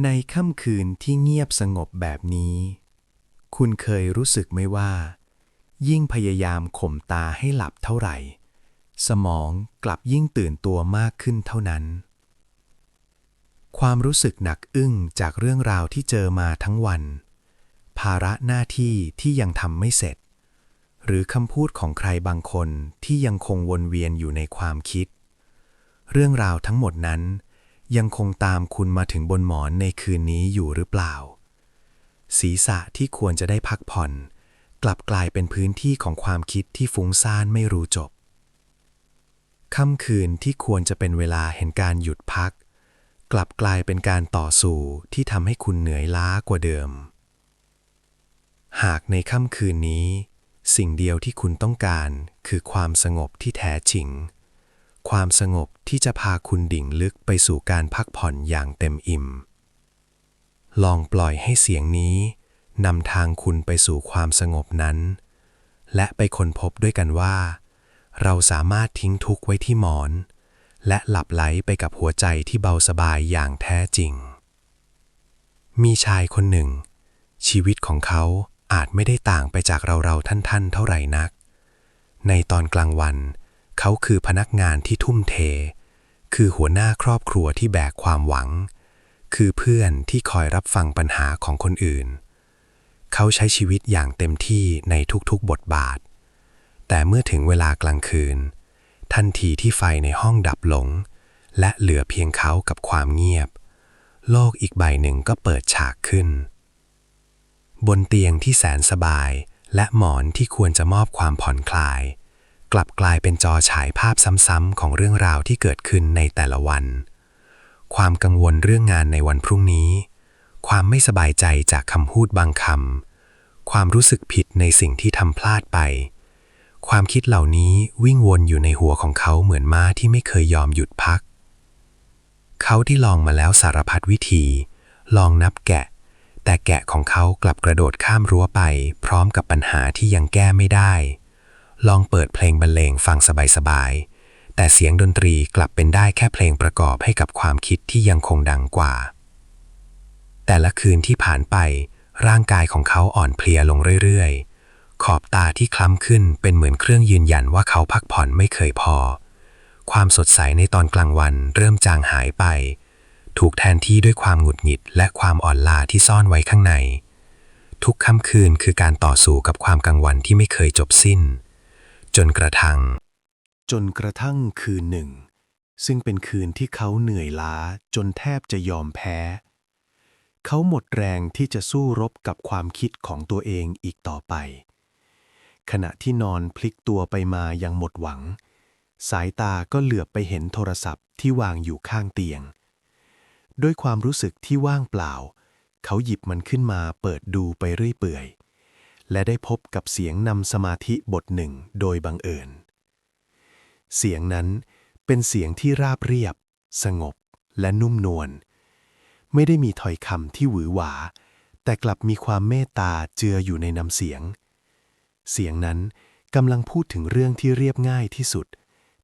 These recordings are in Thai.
ในค่ำคืนที่เงียบสงบแบบนี้ คุณเคยรู้สึกไหมว่า ยิ่งพยายามข่มตาให้หลับเท่าไหร่ สมองกลับยิ่งตื่นตัวมากขึ้นเท่านั้น ความรู้สึกหนักอึ้งจากเรื่องราวที่เจอมาทั้งวัน ภาระหน้าที่ที่ยังทำไม่เสร็จ หรือคำพูดของใครบางคนที่ยังคงวนเวียนอยู่ในความคิด เรื่องราวทั้งหมดนั้น ยังคงตามคุณมาถึงบนหมอนในคืนนี้อยู่หรือเปล่า ศีรษะที่ควรจะได้พักผ่อน กลับกลายเป็นพื้นที่ของความคิดที่ฟุ้งซ่านไม่รู้จบ ค่ำคืนที่ควรจะเป็นเวลาแห่งการหยุดพัก กลับกลายเป็นการต่อสู้ที่ทำให้คุณเหนื่อยล้ากว่าเดิม หากในค่ำคืนนี้ สิ่งเดียวที่คุณต้องการคือความสงบที่แท้จริง ความสงบที่จะพาคุณดิ่งลึกไปสู่การพักผ่อนอย่างเต็มอิ่ม ลองปล่อยให้เสียงนี้นำทางคุณไปสู่ความสงบนั้น และไปค้นพบด้วยกันว่า เราสามารถทิ้งทุกข์ไว้ที่หมอน และหลับไหลไปกับหัวใจที่เบาสบายอย่างแท้จริง มีชายคนหนึ่ง ชีวิตของเขาอาจไม่ได้ต่างไปจากเราเราท่านท่านๆเท่าไหร่นัก ในตอนกลางวันเเขาคือพนักงานที่ทุ่มเท คือหัวหน้าครอบครัวที่แบกความหวัง คือเพื่อนที่คอยรับฟังปัญหาของคนอื่น เขาใช้ชีวิตอย่างเต็มที่ในทุกๆบทบาท แต่เมื่อถึงเวลากลางคืน ทันทีที่ไฟในห้องดับลง และเหลือเพียงเขากับความเงียบ โลกอีกใบหนึ่งก็เปิดฉากขึ้น บนเตียงที่แสนสบายและหมอนที่ควรจะมอบความผ่อนคลาย กลับกลายเป็นจอฉายภาพซ้ำๆของเรื่องราวที่เกิดขึ้นในแต่ละวัน ความกังวลเรื่องงานในวันพรุ่งนี้ ความไม่สบายใจจากคำพูดบางคำ ความรู้สึกผิดในสิ่งที่ทำพลาดไป ความคิดเหล่านี้วิ่งวนอยู่ในหัวของเขาเหมือนม้าที่ไม่เคยยอมหยุดพัก เขาที่ลองมาแล้วสารพัดวิธี ลองนับแกะ แต่แกะของเขากลับกระโดดข้ามรั้วไป พร้อมกับปัญหาที่ยังแก้ไม่ได้ ลองเปิดเพลงบรรเลงฟังสบายๆ แต่เสียงดนตรีกลับเป็นได้แค่เพลงประกอบให้กับความคิดที่ยังคงดังกว่า แต่ละคืนที่ผ่านไป ร่างกายของเขาอ่อนเพลียลงเรื่อยๆ ขอบตาที่คล้ำขึ้นเป็นเหมือนเครื่องยืนยันว่าเขาพักผ่อนไม่เคยพอ ความสดใสในตอนกลางวันเริ่มจางหายไป ถูกแทนที่ด้วยความหงุดหงิดและความอ่อนล้าที่ซ่อนไว้ข้างใน ทุกค่ำคืนคือการต่อสู้กับความกังวลที่ไม่เคยจบสิ้น จนกระทั่ง จนกระทั่งคืนหนึ่ง ซึ่งเป็นคืนที่เขาเหนื่อยล้าจนแทบจะยอมแพ้ เขาหมดแรงที่จะสู้รบกับความคิดของตัวเองอีกต่อไป ขณะที่นอนพลิกตัวไปมายังหมดหวัง สายตาก็เหลือบไปเห็นโทรศัพท์ที่วางอยู่ข้างเตียง ด้วยความรู้สึกที่ว่างเปล่า เขาหยิบมันขึ้นมาเปิดดูไปเรื่อยเปื่อย และได้พบกับเสียงนำสมาธิบทหนึ่งโดยบังเอิญ เสียงนั้นเป็นเสียงที่ราบเรียบ สงบและนุ่มนวล ไม่ได้มีถ้อยคำที่หวือหวา แต่กลับมีความเมตตาเจืออยู่ในนำเสียง เสียงนั้นกำลังพูดถึงเรื่องที่เรียบง่ายที่สุด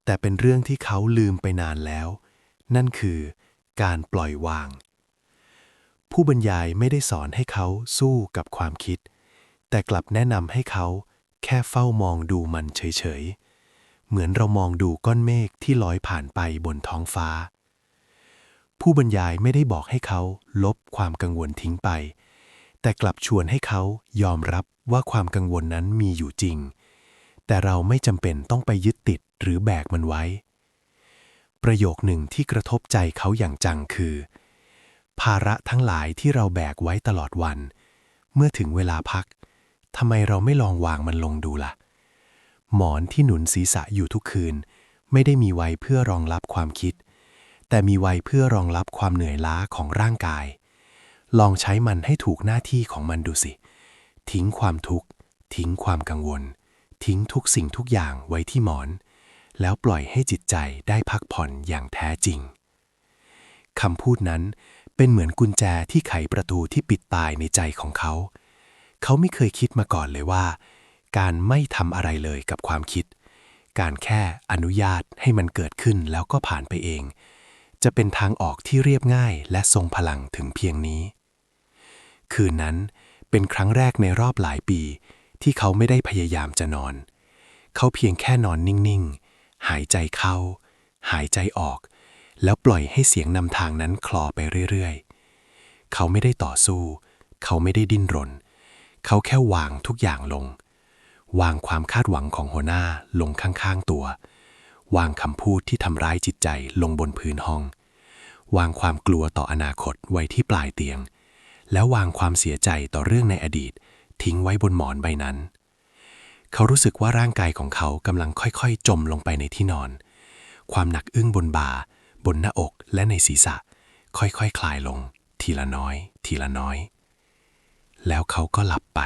แต่เป็นเรื่องที่เขาลืมไปนานแล้ว นั่นคือการปล่อยวาง ผู้บรรยายไม่ได้สอนให้เขาสู้กับความคิด แต่กลับแนะนำให้เขาแค่เฝ้ามองดูมันเฉยๆ เหมือนเรามองดูก้อนเมฆที่ลอยผ่านไปบนท้องฟ้า ผู้บรรยายไม่ได้บอกให้เขาลบความกังวลทิ้งไป แต่กลับชวนให้เขายอมรับว่าความกังวลนั้นมีอยู่จริง แต่เราไม่จำเป็นต้องไปยึดติดหรือแบกมันไว้ ประโยคหนึ่งที่กระทบใจเขาอย่างจังคือ ภาระทั้งหลายที่เราแบกไว้ตลอดวัน เมื่อถึงเวลาพัก ทำไมเราไม่ลองวางมันลงดูล่ะ หมอนที่หนุนศีรษะอยู่ทุกคืน ไม่ได้มีไว้เพื่อรองรับความคิด แต่มีไว้เพื่อรองรับความเหนื่อยล้าของร่างกาย ลองใช้มันให้ถูกหน้าที่ของมันดูสิ ทิ้งความทุกข์ ทิ้งความกังวล ทิ้งทุกสิ่งทุกอย่างไว้ที่หมอน แล้วปล่อยให้จิตใจได้พักผ่อนอย่างแท้จริงคำพูดนั้นเป็นเหมือนกุญแจที่ไขประตูที่ปิดตายในใจของเขา เขาไม่เคยคิดมาก่อนเลยว่า การไม่ทำอะไรเลยกับความคิด การแค่อนุญาตให้มันเกิดขึ้นแล้วก็ผ่านไปเอง จะเป็นทางออกที่เรียบง่ายและทรงพลังถึงเพียงนี้ คืนนั้นเป็นครั้งแรกในรอบหลายปี ที่เขาไม่ได้พยายามจะนอน เขาเพียงแค่นอนนิ่งๆ หายใจเข้า หายใจออก แล้วปล่อยให้เสียงนำทางนั้นคลอไปเรื่อยๆ เขาไม่ได้ต่อสู้ เขาไม่ได้ดิ้นรน เขาแค่วางทุกอย่างลง วางความคาดหวังของหัวหน้าลงข้างๆตัว วางคำพูดที่ทำร้ายจิตใจลงบนพื้นห้อง วางความกลัวต่ออนาคตไว้ที่ปลายเตียง แล้ววางความเสียใจต่อเรื่องในอดีต ทิ้งไว้บนหมอนใบนั้น เขารู้สึกว่าร่างกายของเขากำลังค่อยๆ จมลงไปในที่นอน ความหนักอึ้งบนบ่า บนหน้าอกและในศีรษะ ค่อยๆคคลายลง ทีละน้อย ทีละน้อย แล้วเขาก็หลับไป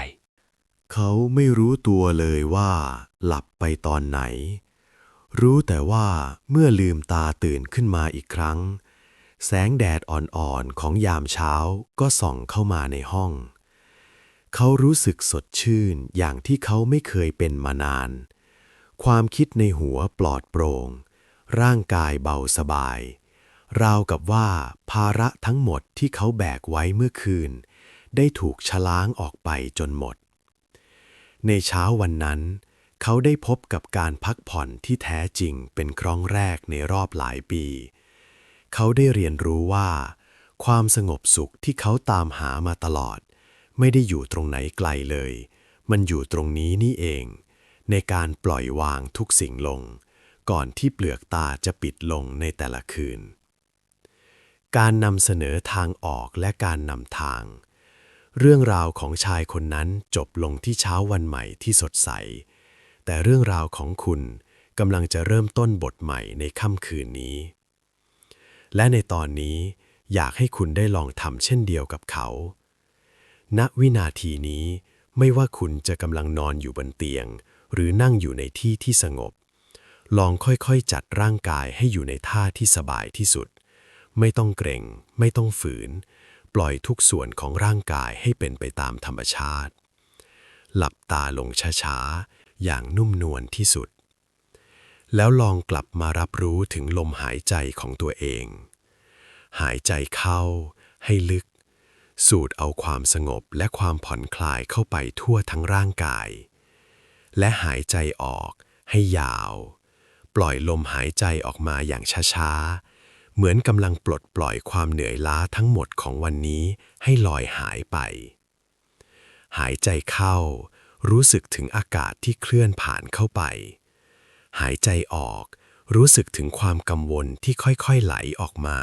เขาไม่รู้ตัวเลยว่าหลับไปตอนไหน รู้แต่ว่าเมื่อลืมตาตื่นขึ้นมาอีกครั้ง แสงแดดอ่อนๆของยามเช้าก็ส่องเข้ามาในห้อง เขารู้สึกสดชื่นอย่างที่เขาไม่เคยเป็นมานาน ความคิดในหัวปลอดโปร่ง ร่างกายเบาสบายราวกับว่าภาระทั้งหมดที่เขาแบกไว้เมื่อคืน ได้ถูกชะล้างออกไปจนหมด ในเช้าวันนั้น เขาได้พบกับการพักผ่อนที่แท้จริงเป็นครั้งแรกในรอบหลายปี เขาได้เรียนรู้ว่า ความสงบสุขที่เขาตามหามาตลอด ไม่ได้อยู่ตรงไหนไกลเลย มันอยู่ตรงนี้นี่เอง ในการปล่อยวางทุกสิ่งลง ก่อนที่เปลือกตาจะปิดลงในแต่ละคืนการนำเสนอทางออกและการนำทาง เรื่องราวของชายคนนั้นจบลงที่เช้าวันใหม่ที่สดใส แต่เรื่องราวของคุณกำลังจะเริ่มต้นบทใหม่ในค่ำคืนนี้ และในตอนนี้อยากให้คุณได้ลองทำเช่นเดียวกับเขา ณ วินาทีนี้ไม่ว่าคุณจะกำลังนอนอยู่บนเตียง หรือนั่งอยู่ในที่ที่สงบ ลองค่อยๆจัดร่างกายให้อยู่ในท่าที่สบายที่สุด ไม่ต้องเกรงไม่ต้องฝืน ปล่อยทุกส่วนของร่างกายให้เป็นไปตามธรรมชาติ หลับตาลงช้าๆ อย่างนุ่มนวลที่สุด แล้วลองกลับมารับรู้ถึงลมหายใจของตัวเอง หายใจเข้าให้ลึก สูดเอาความสงบและความผ่อนคลายเข้าไปทั่วทั้งร่างกาย และหายใจออกให้ยาว ปล่อยลมหายใจออกมาอย่างช้าๆ เหมือนกำลังปลดปล่อยความเหนื่อยล้าทั้งหมดของวันนี้ให้ลอยหายไป หายใจเข้า รู้สึกถึงอากาศที่เคลื่อนผ่านเข้าไป หายใจออก รู้สึกถึงความกังวลที่ค่อยๆไหลออกมา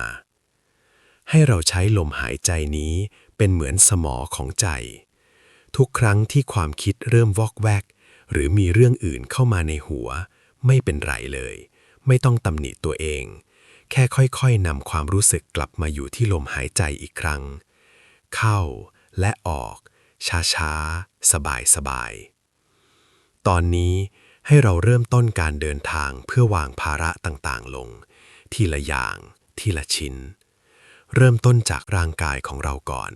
ให้เราใช้ลมหายใจนี้เป็นเหมือนสมอของใจ ทุกครั้งที่ความคิดเริ่มวอกแวก หรือมีเรื่องอื่นเข้ามาในหัว ไม่เป็นไรเลย ไม่ต้องตำหนิตัวเอง แค่ค่อยๆนำความรู้สึกกลับมาอยู่ที่ลมหายใจอีกครั้ง เข้าและออก ช้าๆ สบายๆ ตอนนี้ให้เราเริ่มต้นการเดินทางเพื่อวางภาระต่างๆลง ทีละอย่าง ทีละชิ้น เริ่มต้นจากร่างกายของเราก่อน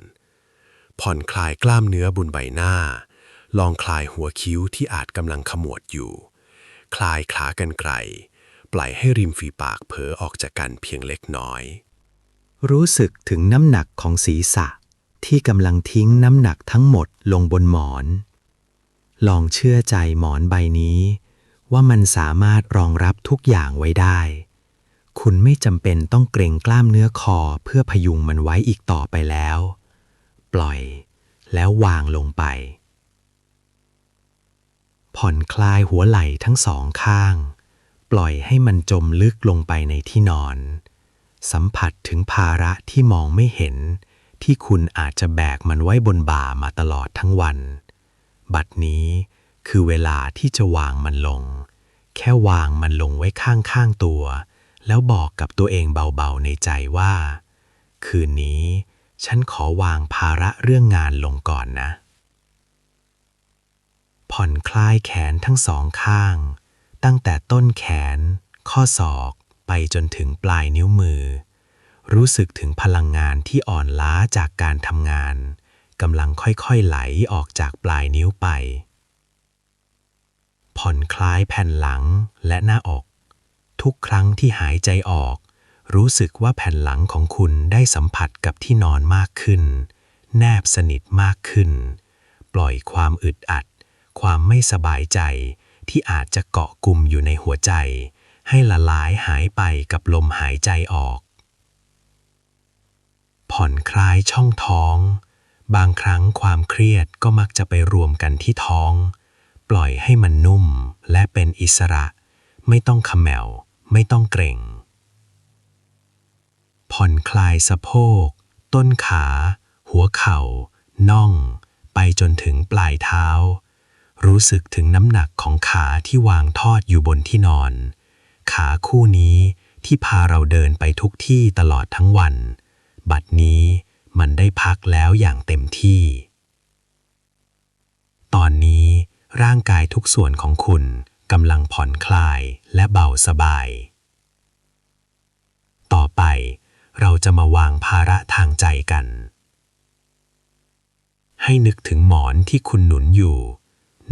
ผ่อนคลายกล้ามเนื้อบนใบหน้า ลองคลายหัวคิ้วที่อาจกำลังขมวดอยู่ คลายขากรรไกร ปล่อยให้ริมฝีปากเผลอออกจากกันเพียงเล็กน้อย รู้สึกถึงน้ำหนักของศีรษะ ที่กำลังทิ้งน้ำหนักทั้งหมดลงบนหมอน ลองเชื่อใจหมอนใบนี้ ว่ามันสามารถรองรับทุกอย่างไว้ได้ คุณไม่จำเป็นต้องเกรงกล้ามเนื้อคอเพื่อพยุงมันไว้อีกต่อไปแล้ว ปล่อยแล้ววางลงไป ผ่อนคลายหัวไหล่ทั้งสองข้าง ปล่อยให้มันจมลึกลงไปในที่นอน สัมผัสถึงภาระที่มองไม่เห็น ที่คุณอาจจะแบกมันไว้บนบ่ามาตลอดทั้งวัน บัดนี้คือเวลาที่จะวางมันลง แค่วางมันลงไว้ข้างๆตัว แล้วบอกกับตัวเองเบาๆในใจว่า คืนนี้ ฉันขอวางภาระเรื่องงานลงก่อนนะ ผ่อนคลายแขนทั้งสองข้าง ตั้งแต่ต้นแขน ข้อศอกไปจนถึงปลายนิ้วมือ รู้สึกถึงพลังงานที่อ่อนล้าจากการทำงานกำลังค่อยๆไหลออกจากปลายนิ้วไป ผ่อนคลายแผ่นหลังและหน้าอก ทุกครั้งที่หายใจออก รู้สึกว่าแผ่นหลังของคุณได้สัมผัสกับที่นอนมากขึ้น แนบสนิทมากขึ้น ปล่อยความอึดอัด ความไม่สบายใจ ที่อาจจะเกาะกลุ่มอยู่ในหัวใจ ให้ละลายหายไปกับลมหายใจออก ผ่อนคลายช่องท้อง บางครั้งความเครียดก็มักจะไปรวมกันที่ท้อง ปล่อยให้มันนุ่มและเป็นอิสระ ไม่ต้องขมแมวไม่ต้องเกร็งผ่อนคลายสะโพก ต้นขา หัวเข่า น่อง ไปจนถึงปลายเท้า รู้สึกถึงน้ำหนักของขาที่วางทอดอยู่บนที่นอน ขาคู่นี้ที่พาเราเดินไปทุกที่ตลอดทั้งวัน บัดนี้มันได้พักแล้วอย่างเต็มที่ ตอนนี้ร่างกายทุกส่วนของคุณกำลังผ่อนคลายและเบาสบาย ต่อไปเราจะมาวางภาระทางใจกัน ให้นึกถึงหมอนที่คุณหนุนอยู่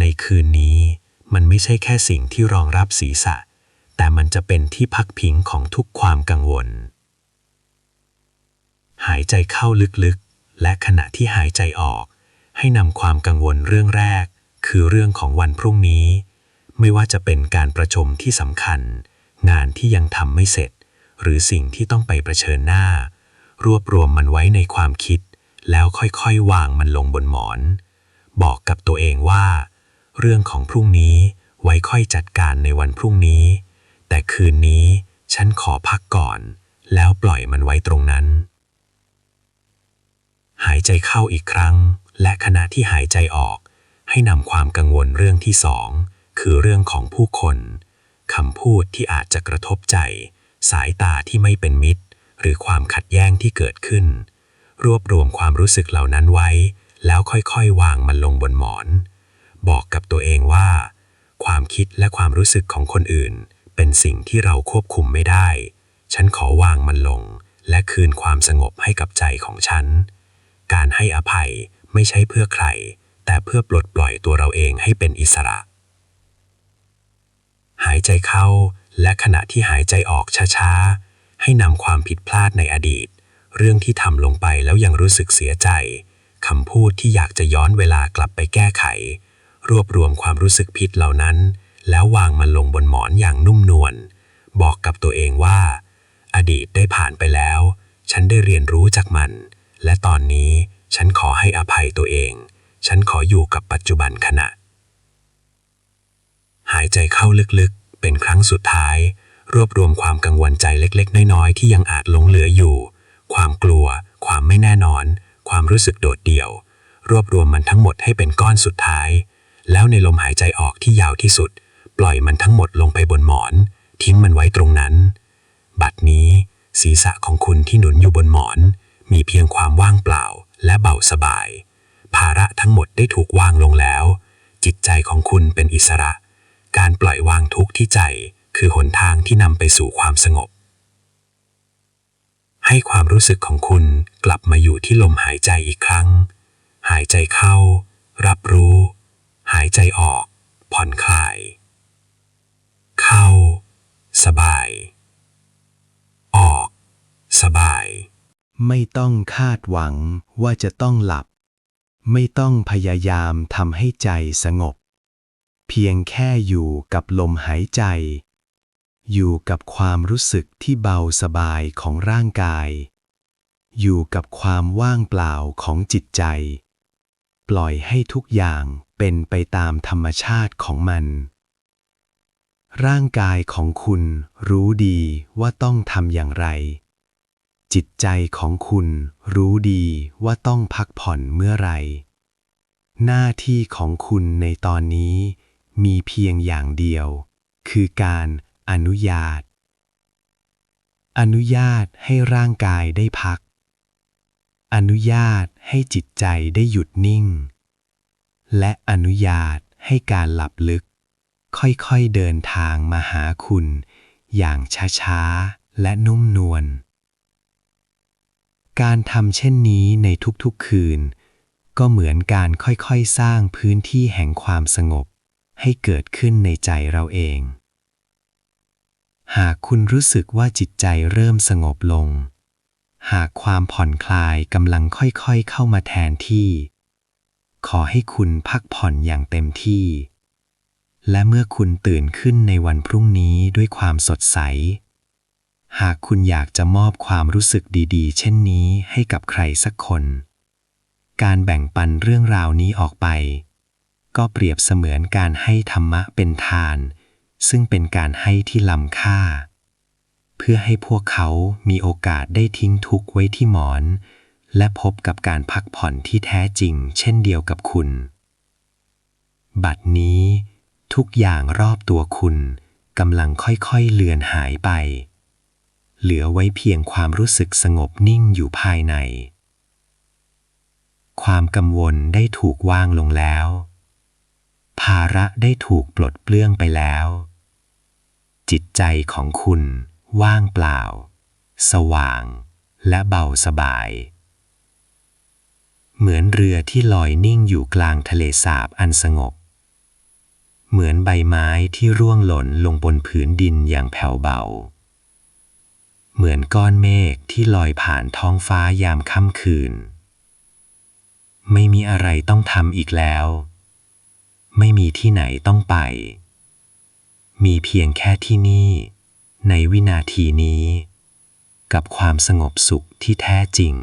ในคืนนี้ มันไม่ใช่แค่สิ่งที่รองรับศีรษะ แต่มันจะเป็นที่พักพิงของทุกความกังวล หายใจเข้าลึกๆ และขณะที่หายใจออก ให้นำความกังวลเรื่องแรก คือเรื่องของวันพรุ่งนี้ ไม่ว่าจะเป็นการประชุมที่สำคัญ งานที่ยังทำไม่เสร็จ หรือสิ่งที่ต้องไปเชิญหน้า รวบรวมมันไว้ในความคิด แล้วค่อยๆ วางมันลงบนหมอนบอกกับตัวเองว่า เรื่องของพรุ่งนี้ไว้ค่อยจัดการในวันพรุ่งนี้ แต่คืนนี้ฉันขอพักก่อน แล้วปล่อยมันไว้ตรงนั้น หายใจเข้าอีกครั้ง และขณะที่หายใจออก ให้นำความกังวลเรื่องที่สองคือเรื่องของผู้คนคำพูดที่อาจจะกระทบใจ สายตาที่ไม่เป็นมิตร หรือความขัดแย้งที่เกิดขึ้น รวบรวมความรู้สึกเหล่านั้นไว้ แล้วค่อยๆ วางมันลงบนหมอน บอกกับตัวเองว่า ความคิดและความรู้สึกของคนอื่น เป็นสิ่งที่เราควบคุมไม่ได้ ฉันขอวางมันลง และคืนความสงบให้กับใจของฉัน การให้อภัยไม่ใช่เพื่อใคร แต่เพื่อปลดปล่อยตัวเราเองให้เป็นอิสระ หายใจเข้าและขณะที่หายใจออกช้าๆ ให้นำความผิดพลาดในอดีต เรื่องที่ทำลงไปแล้วยังรู้สึกเสียใจคำพูดที่อยากจะย้อนเวลากลับไปแก้ไข รวบรวมความรู้สึกผิดเหล่านั้น แล้ววางมันลงบนหมอนอย่างนุ่มนวล บอกกับตัวเองว่า อดีตได้ผ่านไปแล้ว ฉันได้เรียนรู้จากมัน และตอนนี้ฉันขอให้อภัยตัวเอง ฉันขออยู่กับปัจจุบันขณะ หายใจเข้าลึกๆ เป็นครั้งสุดท้าย รวบรวมความกังวลใจเล็กๆ น้อยๆ ที่ยังอาจหลงเหลืออยู่ ความกลัว ความไม่แน่นอน ความรู้สึกโดดเดี่ยว รวบรวมมันทั้งหมดให้เป็นก้อนสุดท้าย แล้วในลมหายใจออกที่ยาวที่สุด ปล่อยมันทั้งหมดลงไปบนหมอน ทิ้งมันไว้ตรงนั้น บัดนี้ ศีรษะของคุณที่หนุนอยู่บนหมอน มีเพียงความว่างเปล่าและเบาสบาย ภาระทั้งหมดได้ถูกวางลงแล้ว จิตใจของคุณเป็นอิสระ การปล่อยวางทุกข์ที่ใจคือหนทางที่นำไปสู่ความสงบ ให้ความรู้สึกของคุณกลับมาอยู่ที่ลมหายใจอีกครั้ง หายใจเข้า รับรู้ หายใจออก ผ่อนคลาย เข้า สบาย ออก สบาย ไม่ต้องคาดหวังว่าจะต้องหลับ ไม่ต้องพยายามทำให้ใจสงบ เพียงแค่อยู่กับลมหายใจ อยู่กับความรู้สึกที่เบาสบายของร่างกาย อยู่กับความว่างเปล่าของจิตใจ ปล่อยให้ทุกอย่าง เป็นไปตามธรรมชาติของมัน ร่างกายของคุณรู้ดีว่าต้องทำอย่างไร จิตใจของคุณรู้ดีว่าต้องพักผ่อนเมื่อไร หน้าที่ของคุณในตอนนี้มีเพียงอย่างเดียว คือการอนุญาต อนุญาตให้ร่างกายได้พัก อนุญาตให้จิตใจได้หยุดนิ่ง และอนุญาตให้การหลับลึก ค่อยๆเดินทางมาหาคุณ อย่างช้าๆ และนุ่มนวล การทำเช่นนี้ในทุกๆคืน ก็เหมือนการค่อยๆสร้างพื้นที่แห่งความสงบ ให้เกิดขึ้นในใจเราเอง หากคุณรู้สึกว่าจิตใจเริ่มสงบลง หากความผ่อนคลายกำลังค่อยๆเข้ามาแทนที่ ขอให้คุณพักผ่อนอย่างเต็มที่ และเมื่อคุณตื่นขึ้นในวันพรุ่งนี้ด้วยความสดใส หากคุณอยากจะมอบความรู้สึกดีๆ เช่นนี้ให้กับใครสักคน การแบ่งปันเรื่องราวนี้ออกไป ก็เปรียบเสมือนการให้ธรรมะเป็นทาน ซึ่งเป็นการให้ที่ล้ำค่า เพื่อให้พวกเขามีโอกาสได้ทิ้งทุกข์ไว้ที่หมอน และพบกับการพักผ่อนที่แท้จริง เช่นเดียวกับคุณ บัดนี้ทุกอย่างรอบตัวคุณกำลังค่อยๆเลือนหายไป เหลือไว้เพียงความรู้สึกสงบนิ่งอยู่ภายใน ความกังวลได้ถูกวางลงแล้ว ภาระได้ถูกปลดเปลื้องไปแล้ว จิตใจของคุณว่างเปล่า สว่าง และเบาสบาย เหมือนเรือที่ลอยนิ่งอยู่กลางทะเลสาบอันสงบ เหมือนใบไม้ที่ร่วงหล่นลงบนผืนดินอย่างแผ่วเบา เหมือนก้อนเมฆที่ลอยผ่านท้องฟ้ายามค่ำคืน ไม่มีอะไรต้องทำอีกแล้ว ไม่มีที่ไหนต้องไป มีเพียงแค่ที่นี่ ในวินาทีนี้ กับความสงบสุขที่แท้จริง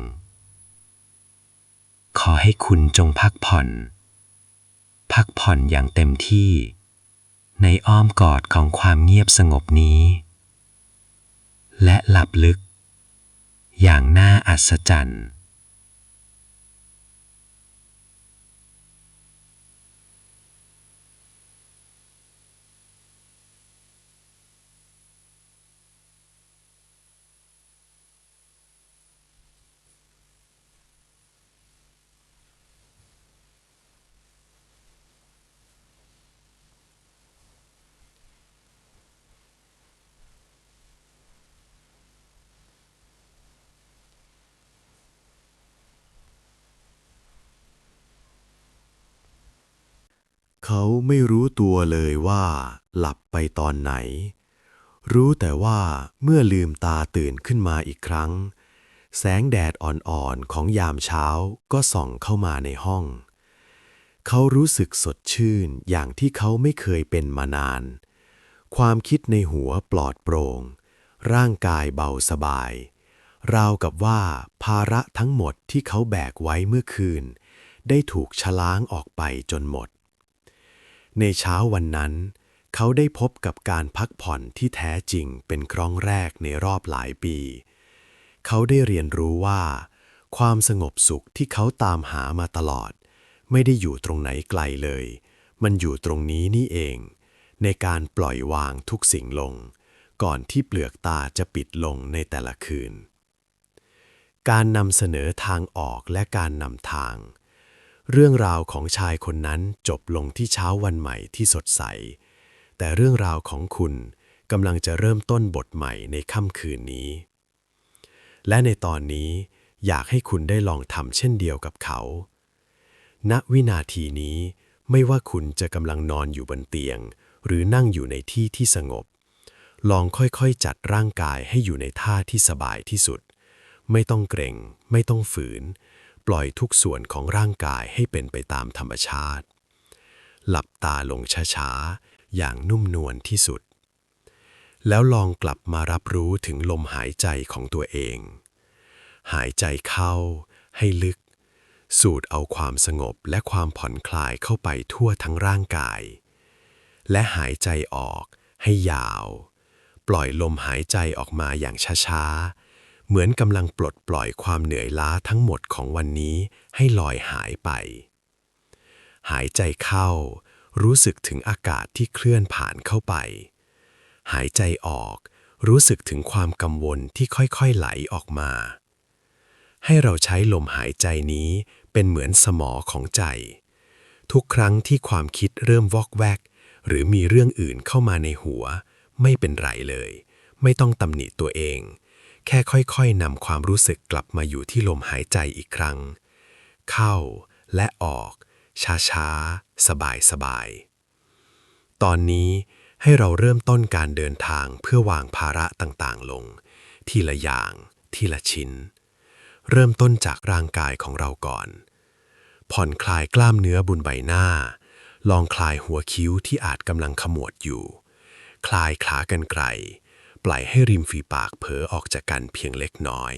ขอให้คุณจงพักผ่อน พักผ่อนอย่างเต็มที่ ในอ้อมกอดของความเงียบสงบนี้ และหลับลึก อย่างน่าอัศจรรย์ เขาไม่รู้ตัวเลยว่าหลับไปตอนไหน รู้แต่ว่าเมื่อลืมตาตื่นขึ้นมาอีกครั้ง แสงแดดอ่อนๆของยามเช้าก็ส่องเข้ามาในห้อง เขารู้สึกสดชื่นอย่างที่เขาไม่เคยเป็นมานาน ความคิดในหัวปลอดโปร่ง ร่างกายเบาสบาย ราวกับว่าภาระทั้งหมดที่เขาแบกไว้เมื่อคืน ได้ถูกชะล้างออกไปจนหมด ในเช้าวันนั้น เขาได้พบกับการพักผ่อนที่แท้จริงเป็นครั้งแรกในรอบหลายปี เขาได้เรียนรู้ว่า ความสงบสุขที่เขาตามหามาตลอด ไม่ได้อยู่ตรงไหนไกลเลย มันอยู่ตรงนี้นี่เอง ในการปล่อยวางทุกสิ่งลง ก่อนที่เปลือกตาจะปิดลงในแต่ละคืน การนำเสนอทางออกและการนำทาง เรื่องราวของชายคนนั้นจบลงที่เช้าวันใหม่ที่สดใส แต่เรื่องราวของคุณกำลังจะเริ่มต้นบทใหม่ในค่ำคืนนี้ และในตอนนี้อยากให้คุณได้ลองทำเช่นเดียวกับเขา ณ วินาทีนี้ไม่ว่าคุณจะกำลังนอนอยู่บนเตียง หรือนั่งอยู่ในที่ที่สงบ ลองค่อยๆจัดร่างกายให้อยู่ในท่าที่สบายที่สุด ไม่ต้องเกรงไม่ต้องฝืน ปล่อยทุกส่วนของร่างกายให้เป็นไปตามธรรมชาติ หลับตาลงช้าๆ อย่างนุ่มนวลที่สุด แล้วลองกลับมารับรู้ถึงลมหายใจของตัวเอง หายใจเข้าให้ลึก สูดเอาความสงบและความผ่อนคลายเข้าไปทั่วทั้งร่างกาย และหายใจออกให้ยาว ปล่อยลมหายใจออกมาอย่างช้าๆ เหมือนกำลังปลดปล่อยความเหนื่อยล้าทั้งหมดของวันนี้ให้ลอยหายไป หายใจเข้า รู้สึกถึงอากาศที่เคลื่อนผ่านเข้าไป หายใจออก รู้สึกถึงความกังวลที่ค่อยๆไหลออกมา ให้เราใช้ลมหายใจนี้เป็นเหมือนสมอของใจ ทุกครั้งที่ความคิดเริ่มวอกแวก หรือมีเรื่องอื่นเข้ามาในหัว ไม่เป็นไรเลย ไม่ต้องตำหนิตัวเอง แค่ค่อยๆนำความรู้สึกกลับมาอยู่ที่ลมหายใจอีกครั้ง เข้าและออก ช้าๆ สบายๆ ตอนนี้ให้เราเริ่มต้นการเดินทางเพื่อวางภาระต่างๆลง ทีละอย่าง ทีละชิ้น เริ่มต้นจากร่างกายของเราก่อน ผ่อนคลายกล้ามเนื้อบนใบหน้า ลองคลายหัวคิ้วที่อาจกำลังขมวดอยู่ คลายขากรรไกร ปล่อยให้ริมฝีปากเผลอออกจากกันเพียงเล็กน้อย